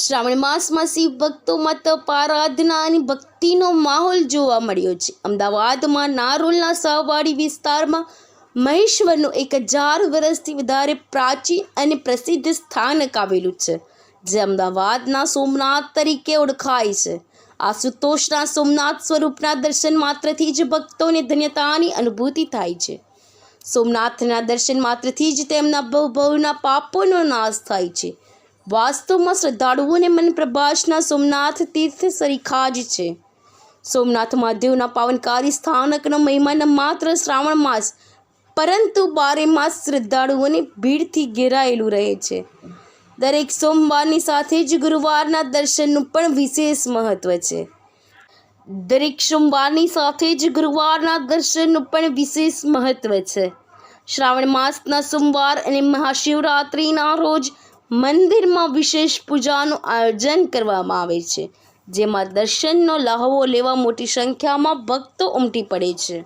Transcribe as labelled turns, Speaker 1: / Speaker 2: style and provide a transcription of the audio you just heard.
Speaker 1: શ્રાવણ માસમાં શિવ ભક્તોમાં તપ આરાધના અને ભક્તિનો માહોલ જોવા મળ્યો છે. અમદાવાદમાં નારોલના સહવાડી વિસ્તારમાં મહેશ્વરનું એક હજાર વર્ષથી વધારે પ્રાચીન અને પ્રસિદ્ધ સ્થાનક આવેલું છે, જે અમદાવાદના સોમનાથ તરીકે ઓળખાય છે. આશુતોષના સોમનાથ સ્વરૂપના દર્શન માત્રથી જ ભક્તોને ધન્યતાની અનુભૂતિ થાય છે. સોમનાથના દર્શન માત્રથી જ તેમના બહુના પાપોનો નાશ થાય છે. વાસ્તવમાં શ્રદ્ધાળુઓને મન પ્રભાસના સોમનાથ તીર્થ સરીખા જ છે. સોમનાથ મહાદેવના પાવનકારી સ્થાનકનો મહિમા માત્ર શ્રાવણ માસ, પરંતુ બારે માસ શ્રદ્ધાળુઓની ભીડથી ઘેરાયેલું રહે છે. દરેક સોમવારની સાથે જ ગુરુવારના દર્શનનું પણ વિશેષ મહત્વ છે. દરેક સોમવારની સાથે જ ગુરુવારના દર્શનનું પણ વિશેષ મહત્વ છે. શ્રાવણ માસના સોમવાર અને મહાશિવરાત્રિના રોજ મંદિરમાં વિશેષ પૂજાનું આયોજન કરવામાં આવે છે, જેમાં દર્શનનો લહાવો લેવા મોટી સંખ્યામાં ભક્તો ઉમટી પડે છે.